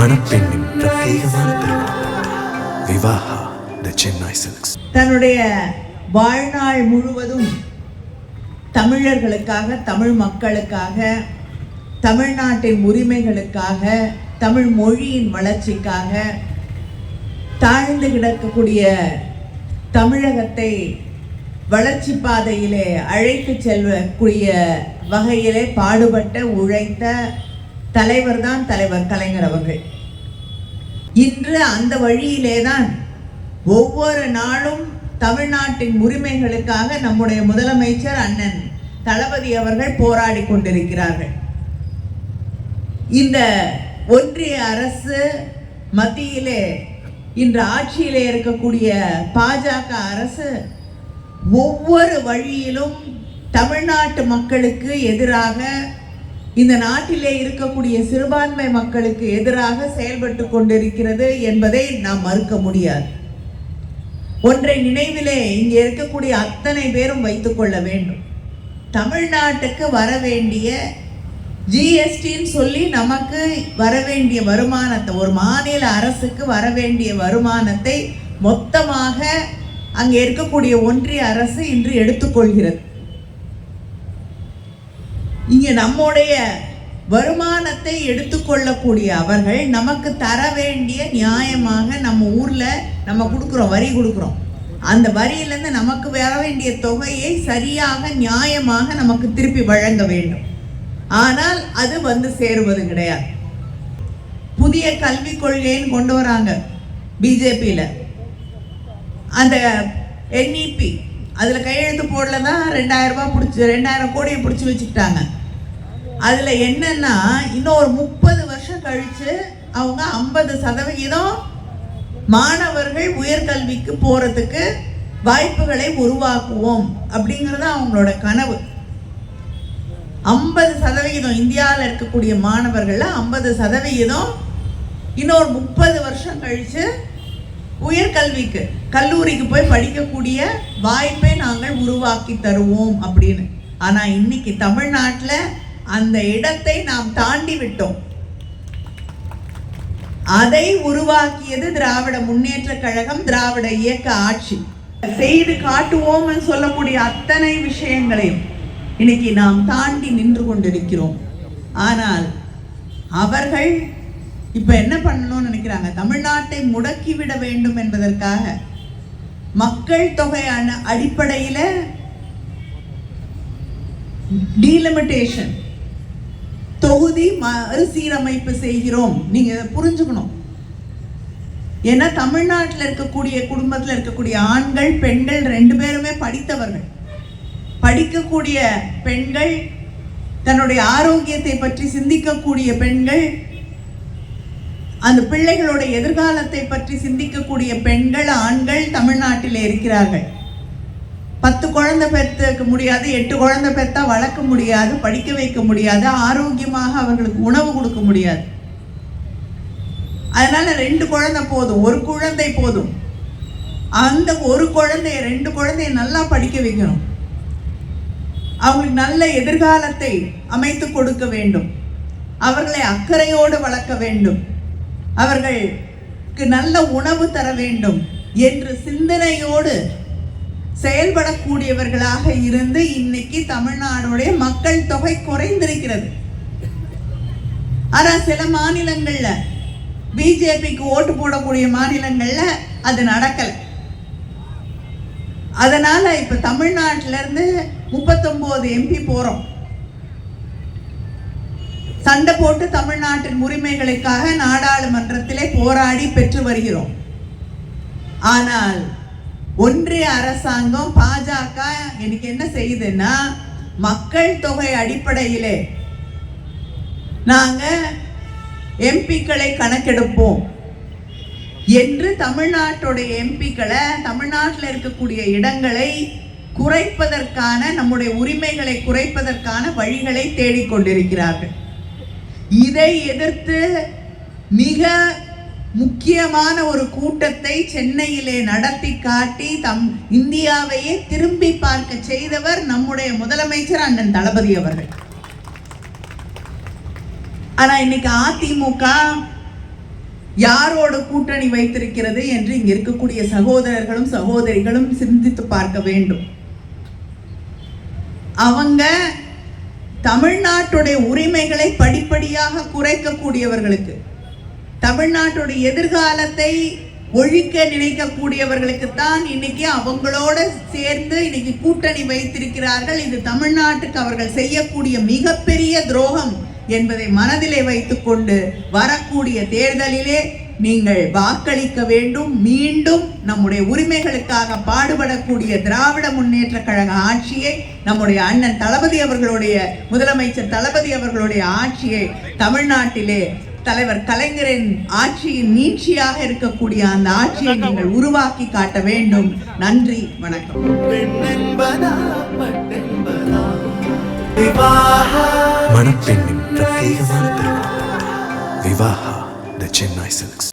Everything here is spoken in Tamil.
மணப்பெண்ணின் பிரத்யேகமான திருமணம். விவாஹா த சென்னை சில்க்ஸ் தன்னுடைய வாழ்நாள் முழுவதும் தமிழர்களுக்காக தமிழ் மக்களுக்காக தமிழ்நாட்டின் உரிமைகளுக்காக தமிழ் மொழியின் வளர்ச்சிக்காக தாழ்ந்து கிடக்கக்கூடிய தமிழகத்தை வளர்ச்சி பாதையிலே அழைத்து செல்வக்கூடிய வகையிலே பாடுபட்ட உழைத்த தலைவர் தான் தலைவர் கலைஞர் அவர்கள். இன்று அந்த வழியிலே தான் ஒவ்வொரு நாளும் தமிழ்நாட்டின் உரிமைகளுக்காக நம்முடைய முதலமைச்சர் அண்ணன் தளபதி அவர்கள் போராடி கொண்டிருக்கிறார்கள். இந்த ஒன்றிய அரசு மத்தியிலே இன்று ஆட்சியிலே இருக்கக்கூடிய பாஜக அரசு ஒவ்வொரு வழியிலும் தமிழ்நாட்டு மக்களுக்கு எதிராக இந்த நாட்டிலே இருக்கக்கூடிய சிறுபான்மை மக்களுக்கு எதிராக செயல்பட்டு கொண்டிருக்கிறது என்பதை நாம் மறுக்க முடியாது. ஒன்றை நினைவிலே இங்கே இருக்கக்கூடிய அத்தனை பேரும் வைத்துக்கொள்ள வேண்டும். தமிழ்நாட்டுக்கு வர வேண்டிய ஜிஎஸ்டின்னு சொல்லி நமக்கு வர வேண்டிய வருமானத்தை ஒரு மாநில அரசுக்கு வர வேண்டிய வருமானத்தை மொத்தமாக அங்கே இருக்கக்கூடிய ஒன்றிய அரசு இன்று எடுத்துக்கொள்கிறது இங்கே நம்முடைய வருமானத்தை எடுத்துக்கொள்ளக்கூடிய அவர்கள் நமக்கு தர வேண்டிய நியாயமாக நம்ம ஊரில் நம்ம கொடுக்குறோம் வரி கொடுக்குறோம். அந்த வரியிலேருந்து நமக்கு வர வேண்டிய தொகையை சரியாக நியாயமாக நமக்கு திருப்பி வழங்க வேண்டும். ஆனால் அது வந்து சேருவது கிடையாது. புதிய கல்விக் கொள்கைன்னு கொண்டு வராங்க பிஜேபியில். அந்த என்இபி அதில் கையெழுத்து போடல தான் ரெண்டாயிரம் ரூபாய் பிடிச்சி ரெண்டாயிரம் கோடியை பிடிச்சி வச்சுக்கிட்டாங்க. அதில் என்னன்னா இன்னும் ஒரு முப்பது வருஷம் கழித்து அவங்க ஐம்பது சதவிகிதம் மாணவர்கள் உயர்கல்விக்கு போகிறதுக்கு வாய்ப்புகளை உருவாக்குவோம் அப்படிங்கிறது அவங்களோட கனவு. ஐம்பது சதவிகிதம் இந்தியாவில் இருக்கக்கூடிய மாணவர்களில் ஐம்பது சதவிகிதம் இன்னொரு முப்பது வருஷம் கழித்து உயர்கல்விக்கு கல்லூரிக்கு போய் படிக்கக்கூடிய வாய்ப்பை நாங்கள் உருவாக்கி தருவோம் அப்படின்னு. ஆனால் இன்னைக்கு தமிழ்நாட்டில் அந்த இடத்தை நாம் தாண்டி விட்டோம். அதை உருவாக்கியது திராவிட முன்னேற்ற கழகம் திராவிட இயக்க ஆட்சி. செய்து காட்டுவோம்னு சொல்லக்கூடிய அத்தனை விஷயங்களையும் இன்னைக்கு நாம் தாண்டி நின்று கொண்டிருக்கிறோம். ஆனால் அவர்கள் இப்ப என்ன பண்ணணும்னு நினைக்கிறாங்க? தமிழ்நாட்டை முடக்கிவிட வேண்டும் என்பதற்காக மக்கள் தொகை அடிப்படையில் அடிப்படையில டீலிமிட்டேஷன் தொகுதி மறுசீரமைப்பு செய்கிறோம். நீங்க புரிஞ்சுக்கணும். ஏன்னா தமிழ்நாட்டில் இருக்கக்கூடிய குடும்பத்தில் இருக்கக்கூடிய ஆண்கள் பெண்கள் ரெண்டு பேருமே படித்தவர்கள். படிக்கக்கூடிய பெண்கள் தன்னுடைய ஆரோக்கியத்தை பற்றி சிந்திக்கக்கூடிய பெண்கள் அந்த பிள்ளைகளோட எதிர்காலத்தை பற்றி சிந்திக்கக்கூடிய பெண்கள் ஆண்கள் தமிழ்நாட்டில் இருக்கிறார்கள். பத்து குழந்தை பெற்றுக்க முடியாது எட்டு குழந்தை பெற்றா வளர்க்க முடியாது படிக்க வைக்க முடியாது ஆரோக்கியமாக அவர்களுக்கு உணவு கொடுக்க முடியாது. அதனால ரெண்டு குழந்தை போதும் ஒரு குழந்தை போதும். அந்த ஒரு குழந்தைய ரெண்டு குழந்தைய நல்லா படிக்க வைக்கணும். அவங்களுக்கு நல்ல எதிர்காலத்தை அமைத்து கொடுக்க வேண்டும். அவர்களை அக்கறையோடு வளர்க்க வேண்டும். அவர்களுக்கு நல்ல உணவு தர வேண்டும் என்று சிந்தனையோடு செயல்படக்கூடியவர்களாக இருந்து இன்னைக்கு தமிழ்நாடுடைய மக்கள் தொகை குறைந்திருக்கிறது. ஆனா சில மாநிலங்கள்ல பிஜேபிக்கு ஓட்டு போடக்கூடிய மாநிலங்கள்ல அது நடக்கல. அதனால இப்ப தமிழ்நாட்டுல இருந்து முப்பத்தொன்பது எம்பி போறோம். சண்டை போட்டு தமிழ்நாட்டின் உரிமைகளுக்காக நாடாளுமன்றத்திலே போராடி பெற்று வருகிறோம். ஆனால் ஒன்றிய அரசாங்கம் பாஜக எனக்கு என்ன செய்யுதுன்னா மக்கள் தொகை அடிப்படையிலே நாங்க எம்பிக்களை கணக்கெடுப்போம் என்று தமிழ்நாட்டுடைய எம்பிக்களை தமிழ்நாட்டில் இருக்கக்கூடிய இடங்களை குறைப்பதற்கான நம்முடைய உரிமைகளை குறைப்பதற்கான வழிகளை தேடிக்கொண்டிருக்கிறார்கள். இதை எதிர்த்து மிக முக்கியமான ஒரு கூட்டத்தை சென்னையிலே நடத்தி காட்டி தம் இந்தியாவையே திரும்பி பார்க்க செய்தவர் நம்முடைய முதலமைச்சர் அண்ணன் தளபதி அவர்கள். ஆனா இன்னைக்கு அதிமுக யாரோட கூட்டணி வைத்திருக்கிறது என்று இங்க இருக்கக்கூடிய சகோதரர்களும் சகோதரிகளும் சிந்தித்து பார்க்க வேண்டும். அவங்க தமிழ்நாட்டுடைய உரிமைகளை படிப்படியாக குறைக்கக்கூடியவர்களுக்கு தமிழ்நாட்டுடைய எதிர்காலத்தை ஒழிக்க நினைக்கக்கூடியவர்களுக்கு தான் இன்னைக்கு அவங்களோட சேர்ந்து இன்னைக்கு கூட்டணி வைத்திருக்கிறார்கள். இது தமிழ்நாட்டுக்கு அவர்கள் செய்யக்கூடிய மிகப்பெரிய துரோகம் என்பதை மனதிலே வைத்துக்கொண்டு வரக்கூடிய தேர்தலிலே நீங்கள் வாக்களிக்க வேண்டும். மீண்டும் நம்முடைய உரிமைகளுக்காக பாடுபடக்கூடிய திராவிட முன்னேற்ற கழக ஆட்சியை நம்முடைய அண்ணன் தளபதி அவர்களுடைய முதலமைச்சர் தளபதி அவர்களுடைய ஆட்சியை தமிழ்நாட்டிலே தலைவர் கலைஞரின் ஆட்சியின் நீட்சியாக இருக்கக்கூடிய அந்த ஆட்சியை நீங்கள் உருவாக்கி காட்ட வேண்டும். நன்றி வணக்கம். மணப்பெண்ணின் பிரத்யேகமான திருமணம் விவாஹா த சென்னை சில்க்ஸ்.